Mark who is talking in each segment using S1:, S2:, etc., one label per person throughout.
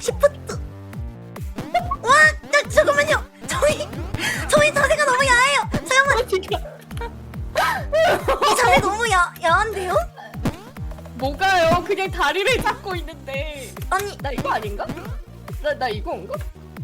S1: 시프트. 와, 나 잠깐만요. 저희 저희 자세가 너무 야해요. 잠깐만, 이 자세 너무 야 야한데요?
S2: 뭐가요? 그냥 다리를 잡고 있는데
S1: 아니,
S2: 나 이거 아닌가? 나 나 이거인가?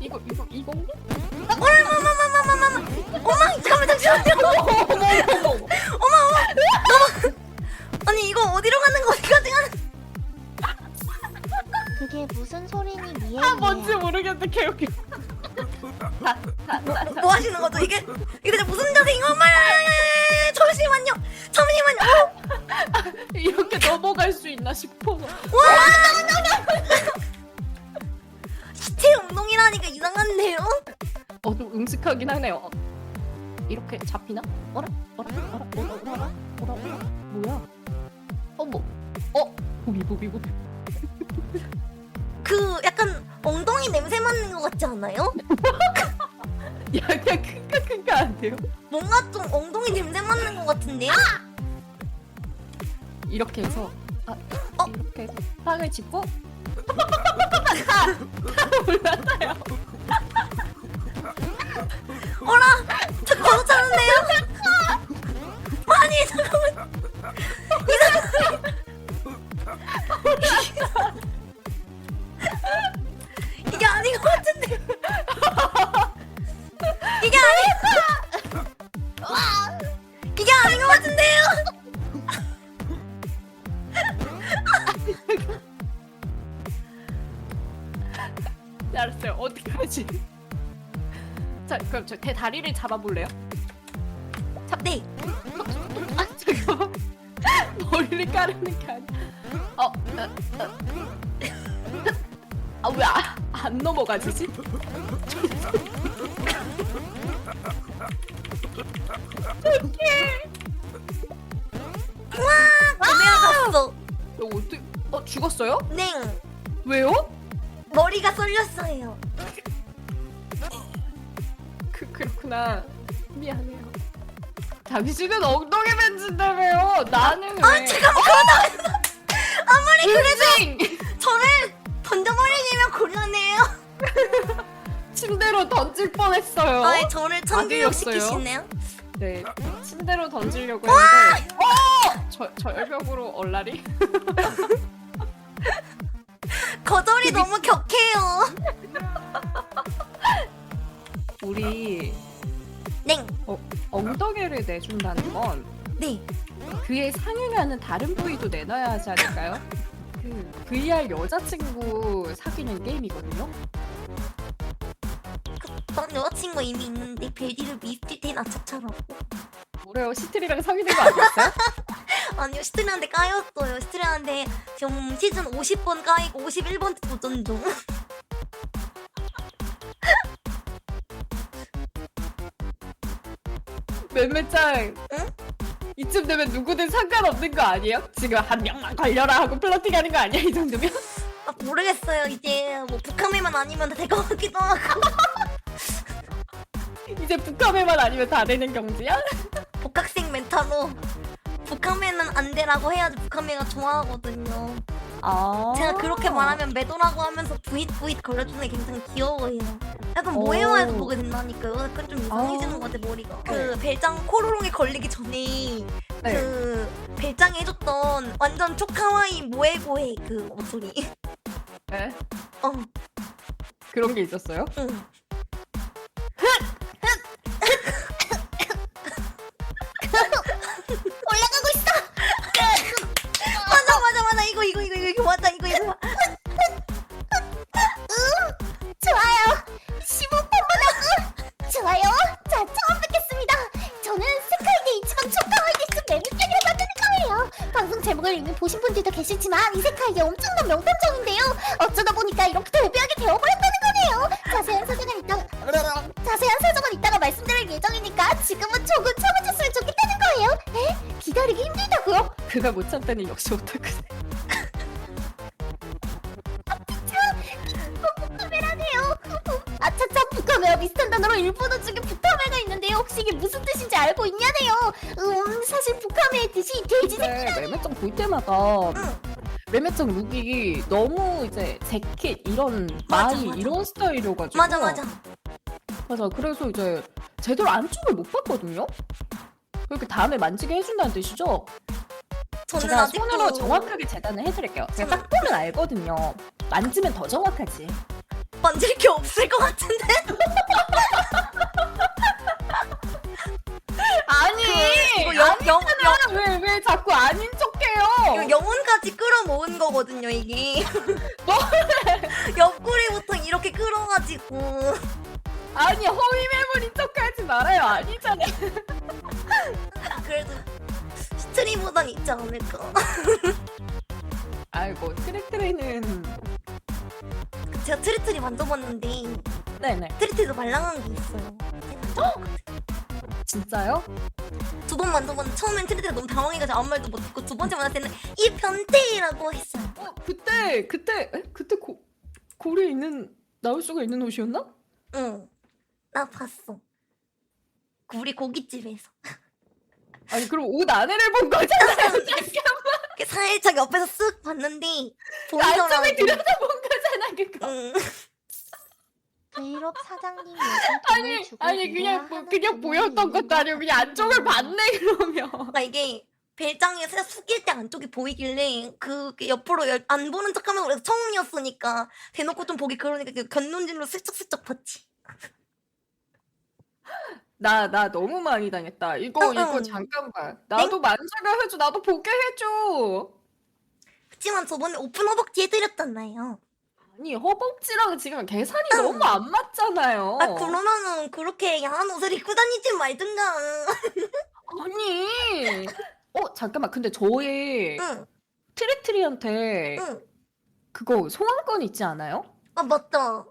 S2: 이거 이거 이건가?
S1: 어마마마마마마마. 어마, 잠깐만 잠시만
S2: 음식하긴 하네요 이렇게 잡히나? 어라? 어라? 어라? 어라? 어라? 어라? 어라? 뭐야? 어머 어? 보비 보비 보비
S1: 그 약간 엉덩이 냄새 맡는 것 같지 않아요?
S2: 야 그냥 큰가 큰가 안 돼요?
S1: 뭔가 좀 엉덩이 냄새 맡는 것 같은데요?
S2: 이렇게 해서 아
S1: 어?
S2: 이렇게 해서 빵을 짚고 올라타요
S1: 어라! 저 괜찮은데요? 아니 잠깐만 이상
S2: 다리를 잡아볼래요? 네아 잠깐만 머리를 까르는 게 아니야 어, 어, 어. 아왜 안 넘어가지지?
S1: 내가 갔어
S2: 이거 어떻게 어 죽었어요?
S1: 네
S2: 왜요?
S1: 머리가 쏠렸어요
S2: 그 그렇구나. 미안해요. 당신은 엉덩이 벤진다며요. 나는 왜?
S1: 아 잠깐만 그러다 아무리 그래도
S2: 인생!
S1: 저를 던져버리기면 곤란해요.
S2: 침대로 던질 뻔했어요.
S1: 아니 저를 천교육
S2: 아들이었어요?
S1: 시키시네요?
S2: 네 침대로 던지려고 했는데 어! 저, 절벽으로 얼라리?
S1: 거절이 너무 격해요
S2: 우리
S1: 네
S2: 엉덩이를 내준다는 건
S1: 네.
S2: 그에 상응하는 다른 부위도 내놔야 하지 않을까요? 그 VR 여자친구 사귀는 게임이거든요.
S1: 난 여자친구 이미 있는데 벨디를 미스틸 테나 차차라고
S2: 뭐래요? 시트리랑 사귀는 거 아니었어요?
S1: 아니요 스트리한테 까였어요 스트리한테 지금 시즌 50번 까이고 51번 도전 중
S2: 맴매짱.
S1: 응?
S2: 이쯤 되면 누구든 상관없는 거 아니에요? 지금 한 명만 걸려라 하고 플러팅하는 거 아니야 이 정도면?
S1: 아, 모르겠어요 이제 뭐 북한에만 아니면 될 것 같기도 하고
S2: 이제 북함에만 아니면 다 되는 경지야?
S1: 복학생 멘탈로 북한에는 안 되라고 해야지 북한애가 좋아하거든요
S2: 아.
S1: 제가 그렇게 말하면 매도라고 하면서 부잇 부잇 걸려주는 게 굉장히 귀여워요. 약간
S2: 오.
S1: 모해화에서 보게 된다니까요. 약간 좀 이상해지는
S2: 아.
S1: 것 같아 머리가. 그 벨장 코로롱에 걸리기 전에
S2: 네.
S1: 그 벨장이 해줬던 완전 초카와이 모에고의 그 목소리.
S2: 네.
S1: 어,
S2: 그런 게 있었어요?
S1: 응.
S3: 분들도 계시지만 이 세카이의 엄청난 명탐정인데요 어쩌다 보니까 이렇게 데뷔하게 되어버렸다는 거네요 자세한 사정은 이따가 자세한 사정은 이따가 말씀드릴 예정이니까 지금은 조금 참아줬으면 좋겠다는 거예요 에? 기다리기 힘들다고요?
S2: 그가 못 참다니 역시.
S3: 아차차 비슷한 단어로 일본어 중에 북카메가 있는데요. 혹시 이게 무슨 뜻인지 알고 있냐네요. 음 사실 북카메의 뜻이 돼지 새끼.
S2: 근데 매매장 볼 때마다 매매장 룩이 너무 이제 재킷 이런
S1: 맞아,
S2: 마이
S1: 맞아.
S2: 이런 스타일이어가지고.
S1: 맞아 맞아.
S2: 맞아. 그래서 이제 제대로 안쪽을 못 봤거든요? 그렇게 다음에 만지게 해준다는 뜻이죠?
S1: 저는
S2: 제가
S1: 아직도
S2: 손으로 정확하게 재단을 해드릴게요. 제가 딱 보면 알거든요. 만지면 더 정확하지.
S1: 만질 게 없을 것 같은데.
S2: 아니!
S1: 이거 영, 영, 영,
S2: 왜, 왜 자꾸 아닌
S1: 이거
S2: 척해요?
S1: 영혼 까지 끌어모은 거거든요 이게.
S2: 뭐?
S1: 옆구리부터 이렇게 끌어가지고.
S2: 아니 허위 매물인 척하지 말아요 아니잖아요
S1: 그래도 스트리보단 있지 않을까.
S2: 아이고 트레트레는
S1: 제가 트리트리 만져봤는데
S2: 네네
S1: 트리트리도 말랑한 게 있어요.
S2: 진짜요?
S1: 두 번 만져봤는데 처음엔 트리트리 너무 당황해가지고 아무 말도 못했고 두 번째 만났을 때는 이 변태라고 했어요.
S2: 어 그때 그때 에? 그때 고 고리에 있는 나올 수가 있는 옷이었나?
S1: 응, 나 봤어. 우리 고깃집에서.
S2: 아니 그럼 옷 안에를 본 거잖아요
S1: 이렇게 살짝 옆에서 쓱 봤는데 보이더라고.
S2: 들여다본 거잖아 그거
S1: 응.
S3: 브이롭 사장님
S2: 아니 아니 그냥 뭐, 그냥 보였던 것도 아니고 그냥 안쪽을 봤네 그러면
S1: 그러니까 이게 배짱에 살짝 숙일 때 안쪽이 보이길래 그게 옆으로 열- 안 보는 척하면 그래서 처음이었으니까 대놓고 좀 보기 그러니까 그 견눈질로 슬쩍슬쩍 봤지.
S2: 나 나 너무 많이 당했다 이거
S1: 응,
S2: 이거
S1: 응.
S2: 잠깐만 나도 만져가 해줘 나도 보게 해줘
S1: 그치만 저번에 오픈 허벅지 해드렸잖아요.
S2: 아니 허벅지랑 지금 계산이
S1: 응.
S2: 너무 안 맞잖아요
S1: 아 그러면은 그렇게 야한 옷을 입고 다니지 말든가.
S2: 아니 어 잠깐만 근데 저희
S1: 응,
S2: 트리트리한테
S1: 응.
S2: 그거 소환권 있지 않아요?
S1: 아 맞다.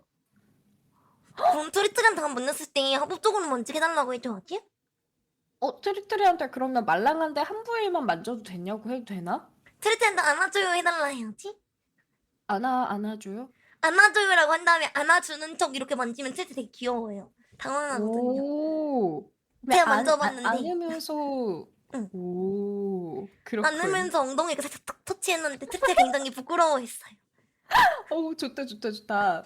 S1: 그럼 트리트리한테 한번 만났을 때 합법적으로 만지게 해달라고 해줘야지.
S2: 어 트리트리한테 그러면 말랑한데 한 부위만 만져도 되냐고 해도 되나?
S1: 트리트리한테 안아줘요 해달라 해야지.
S2: 안아 안아줘요?
S1: 안아줘요라고 한 다음에 안아주는 척 이렇게 만지면 트리트 되게 귀여워요. 당황하거든요.
S2: 오
S1: 제가
S2: 안-
S1: 만져봤는데.
S2: 안, 안으면서
S1: 응.
S2: 오 그렇군
S1: 안으면서 엉덩이 이렇게 살짝 탁 터치했는데 트리트가 굉장히 부끄러워했어요.
S2: 어 좋다 좋다 좋다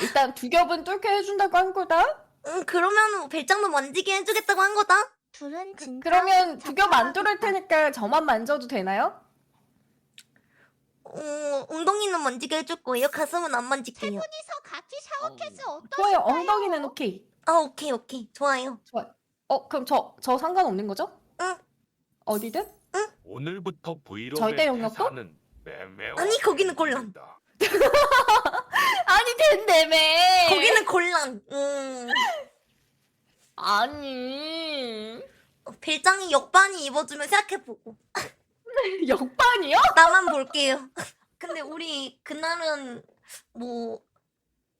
S2: 일단 두 겹은 뚫게 해준다고 한 거다?
S1: 응 그러면 뭐 별장도 만지게 해주겠다고 한 거다.
S3: 둘은 진짜
S2: 그러면 두 겹 안 뚫을. 테니까 저만 만져도 되나요?
S1: 어, 엉덩이는 만지게 해줄 거예요. 가슴은 안 만질게요.
S3: 분이서 같이 샤워 캐스 어떠?
S2: 좋아요 엉덩이는 오케이
S1: 아 오케이 오케이 좋아요.
S2: 어 그럼 저 저 상관없는 거죠?
S1: 응.
S2: 어디든?
S4: 오늘부터 브이로그
S2: 절대 영역도?
S4: 회사는 매매
S1: 아니, 거기는 곤란.
S2: 아니 된다며
S1: 거기는 곤란. 음
S2: 아니
S1: 어, 별장이 역반이 입어주면 생각해보고
S2: 역반이요?
S1: 나만 볼게요. 근데 우리 그날은 뭐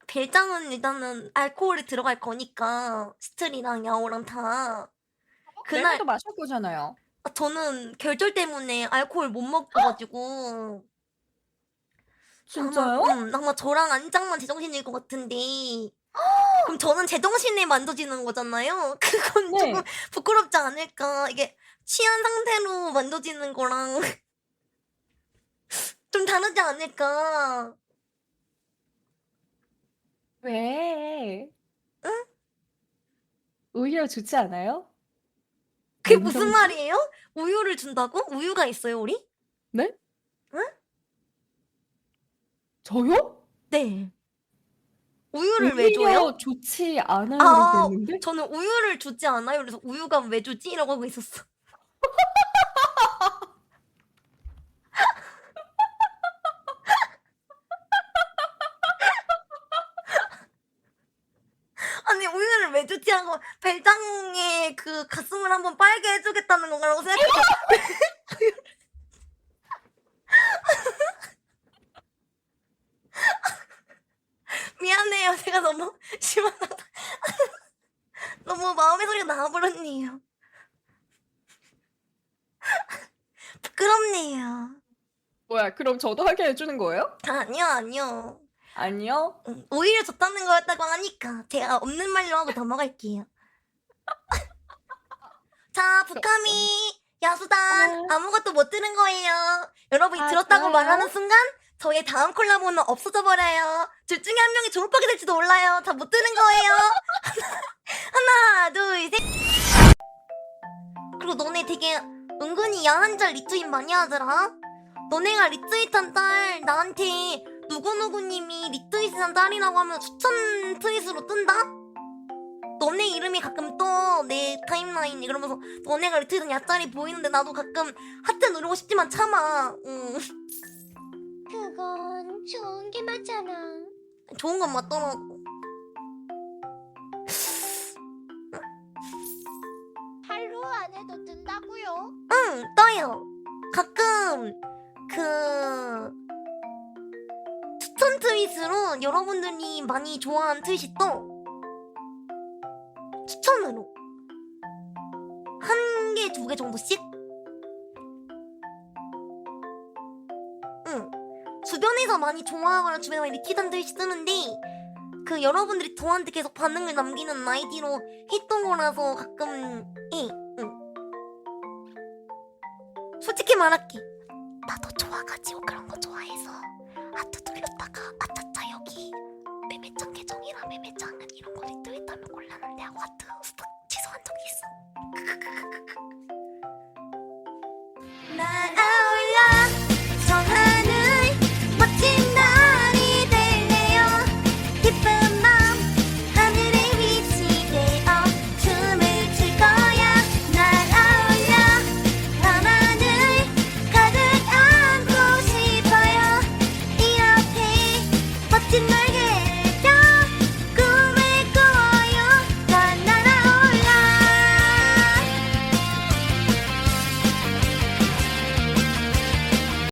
S1: 별장은 일단은 알코올이 들어갈 거니까 스트리랑 야오랑 다 그날
S2: 내일도 마실 거잖아요
S1: 아, 저는 결절 때문에 알코올 못 먹어가지고
S2: 진짜요?
S1: 음, 아마 저랑 안장만 제정신일 것 같은데 그럼 저는 제정신에 만져지는 거잖아요. 그건
S2: 네.
S1: 조금 부끄럽지 않을까. 이게 취한 상태로 만져지는 거랑 좀 다르지 않을까.
S2: 왜? 응? 오히려 좋지 않아요?
S1: 그게 무슨 말이에요? 우유를 준다고? 우유가 있어요, 우리?
S2: 네?
S1: 응?
S2: 저요?
S1: 네. 우유를 왜
S2: 오히려
S1: 줘요?
S2: 좋지 않아요
S1: 아,
S2: 라고 했는데
S1: 저는 우유를 주지 않아요. 그래서 우유가 왜 주지? 이라고 하고 있었어. 아니 우유를 왜 주지 하고 별장의 그 가슴을 한번 빨게 해주겠다는 건가라고 생각했어. 미안해요. 제가 너무 심하다. 너무 마음의 소리가 나와버렸네요. 부끄럽네요.
S2: 뭐야 그럼 저도 하게 해주는 거예요?
S1: 아니요, 아니요.
S2: 아니요
S1: 음, 오히려 좋다는 거였다고 하니까 제가 없는 말로 하고 넘어갈게요. 자, 북함이 야수단 아무것도 못 들은 거예요. 여러분이
S2: 아,
S1: 들었다고
S2: 좋아요.
S1: 말하는 순간 저의 다음 콜라보는 없어져 버려요. 둘 중에 한 명이 졸업하게 될지도 몰라요. 다못 들은 거예요. 하나, 둘, 셋. 그리고 너네 되게 은근히 야한 짤 리트윗 많이 하더라. 너네가 리트윗한 딸 나한테 누구누구님이 리트윗한 딸이라고 하면 추천 트윗으로 뜬다? 너네 이름이 가끔 떠, 내 타임라인. 이러면서 너네가 리트윗한 야짤이 보이는데 나도 가끔 하트 누르고 싶지만 참아. 응.
S3: 좋은
S1: 건 맞더라고.
S3: 하루 안에도 뜬다고요?
S1: 응, 떠요. 가끔, 그, 추천 트윗으로 여러분들이 많이 좋아하는 트윗이 떠. 추천으로. 한 개, 두 개 정도씩? 주변에서 많이 좋아하거나 주변에 많이 리키던 트윗이 뜨는데, 그 여러분들이 저한테 계속 반응을 남기는 아이디로 했던 거라서 가끔 해. 응. 솔직히 말할게. 나도 그런